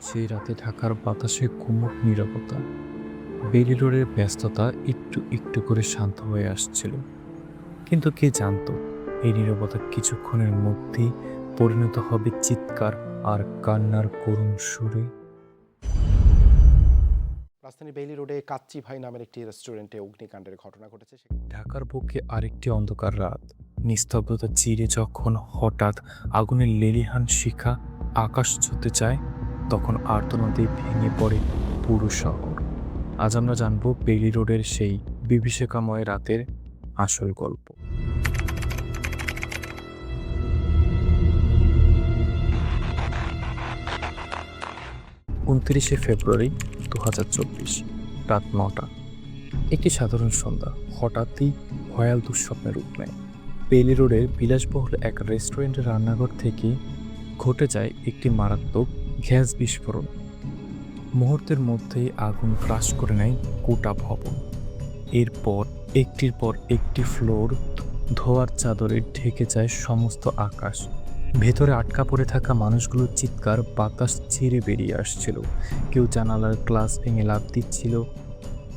সেই রাতে ঢাকার বাতাসে কুমুক নিরাপত্তা বেলি রোডের ব্যস্ততা একটু একটু করে শান্ত হয়ে আসছিল। কিন্তু কে জানতো এই নীরবতা কিছুক্ষণের মধ্যেই পরিণত হবে চিৎকার আর কান্নার করুণ সুরে। রাজধানী বেইলি রোডে কাচ্চি ভাই নামের একটি রেস্টুরেন্টে অগ্নিকাণ্ডের ঘটনা ঘটেছে ঢাকার বুকে আরেকটি অন্ধকার রাত। নিস্তব্ধতা চিরে যখন হঠাৎ আগুনের লেলিহান শিখা আকাশ ছুঁতে চায় তখন আর্তনদে ভেঙে পড়ে পুরো শহর আজ আমরা জানব বেলি রোডের সেই বিভীষিকাময় রাতের আসল গল্প। উনত্রিশে ফেব্রুয়ারি দু হাজার চব্বিশ, রাত নটা। একটি সাধারণ সন্ধ্যা, হঠাৎই ভয়াল দুঃস্বপ্নের রূপ নেয় পেলি রোডের বিলাসবহুল এক রেস্টুরেন্টের রান্নাঘর থেকে ঘটে যায় একটি মারাত্মক গ্যাস বিস্ফোরণ। মুহূর্তের মধ্যেই আগুন ক্রাশ করে নেয় গোটা ভবন। এরপর, একটির পর একটি ফ্লোর ধোয়ার চাদরে ঢেকে যায় সমস্ত আকাশ। ভেতরে আটকা পড়ে থাকা মানুষগুলোর চিৎকার বাতাস ছিঁড়ে বেরিয়ে আসছিল। কেউ জানালার গ্লাস ভেঙে লাভ দিচ্ছিল,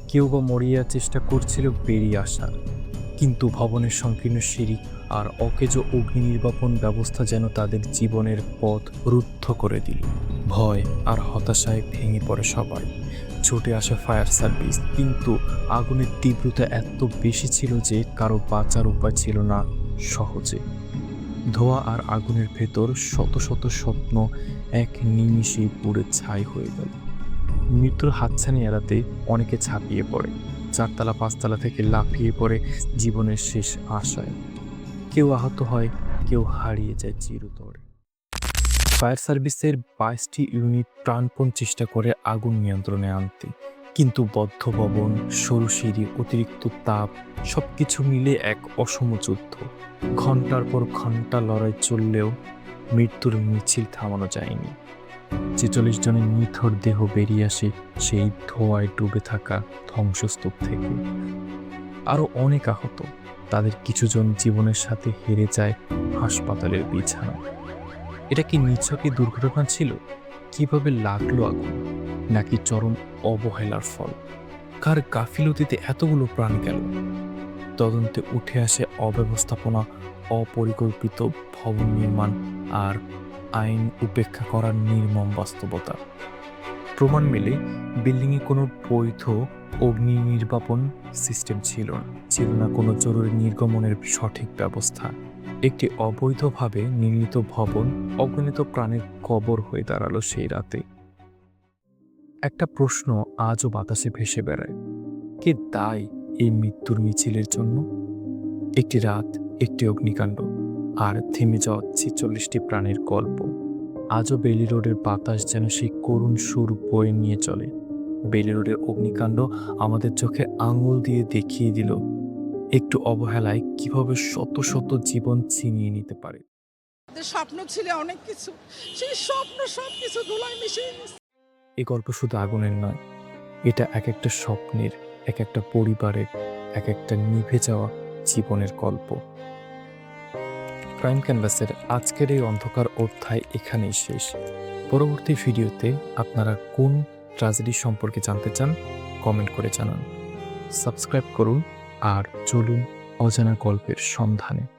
কেউ বা মরিয়ার চেষ্টা করছিল বেরিয়ে আসার। কিন্তু ভবনের সংকীর্ণ সিঁড়ি আর অকেজ অগ্নি নির্বাপন ব্যবস্থা যেন তাদের জীবনের পথ রুদ্ধ করে দিল। ভয় আর হতাশায় ভেঙে পড়ে সবাই। ছুটে আসে ফায়ার সার্ভিস, কিন্তু আগুনের তীব্রতা এত বেশি ছিল যে কারও বাঁচার উপায় ছিল না সহজে। ধোঁয়া আর আগুনের ভেতর শত শত স্বপ্ন এক নিমিষেই পুড়ে ছাই হয়ে গেল। মৃত্যুর হাতছানি এড়াতে অনেকে ছাপিয়ে পড়ে। চারতলা, পাঁচতলা থেকে লাফিয়ে পড়ে জীবনের শেষ আশায়। কেউ আহত হয়, কেউ হারিয়ে যায় চিরতরে। ফায়ার সার্ভিসের বাইশটি ইউনিট প্রাণপণ চেষ্টা করে আগুন নিয়ন্ত্রণে আনতে। কিন্তু বদ্ধ ভবন সরু সিঁড়ি অতিরিক্ত তাপ, সবকিছু মিলে এক অসম যুদ্ধ। ঘণ্টার পর ঘণ্টা লড়াই চললেও মৃত্যুর মিছিল থামানো যায়নি। ছেচল্লিশ জনের নিথর দেহ বেরিয়ে আসে সেই ধোঁয়ায় ডুবে থাকা ধ্বংসস্তূপ থেকে। আরও অনেক আহত, তাদের কিছুজন জীবনের সাথে হেরে যায় হাসপাতালের বিছানা। এটা কি নিছকই দুর্ঘটনা ছিল? কীভাবে লাগল আগুন? নাকি চরম অবহেলার ফল? কার গাফিলতিতে এতগুলো প্রাণ গেল? তদন্তে উঠে আসে অব্যবস্থাপনা, অপরিকল্পিত ভবন নির্মাণ আর আইন উপেক্ষা করার নির্মম বাস্তবতা। প্রমাণ মেলে, বিল্ডিংয়ে কোনো বৈধ অগ্নি নির্বাপন সিস্টেম ছিল না। ছিল না কোনো জরুরি নির্গমনের সঠিক ব্যবস্থা। একটি অবৈধভাবে নির্মিত ভবন অগণিত প্রাণের কবর হয়ে দাঁড়াল সেই রাতে। একটা প্রশ্ন আজও বাতাসে ভেসে বেড়ায়। কে দায় এই মৃত্যুর মিছিলের জন্য? একটি রাত, একটি অগ্নিকাণ্ড। আর থেমে যাওয়া ছেচল্লিশটি প্রাণের গল্প। আজও বেলি রোডের বাতাস যেন সেই করুণ সুর বয়ে নিয়ে চলে। বেলি রোডের অগ্নিকাণ্ড আমাদের চোখে আঙুল দিয়ে দেখিয়ে দিল একটু অবহেলায় কীভাবে শত শত জীবন ছিনিয়ে নিতে পারে। স্বপ্ন ছিল অনেক কিছু সেই স্বপ্ন সব কিছু ধুলায় মিশিয়ে এই গল্প শুধু আগুনের নয় এটা এক একটা স্বপ্নের এক একটা পরিবারের এক একটা নিভে যাওয়া জীবনের গল্প। ক্রাইম ক্যানভাসের আজকের এই অন্ধকার অধ্যায় এখানেই শেষ। পরবর্তী ভিডিওতে আপনারা কোন ট্রাজেডি সম্পর্কে জানতে চান কমেন্ট করে জানান। সাবস্ক্রাইব করুন আর চলুন অজানা গল্পের সন্ধানে।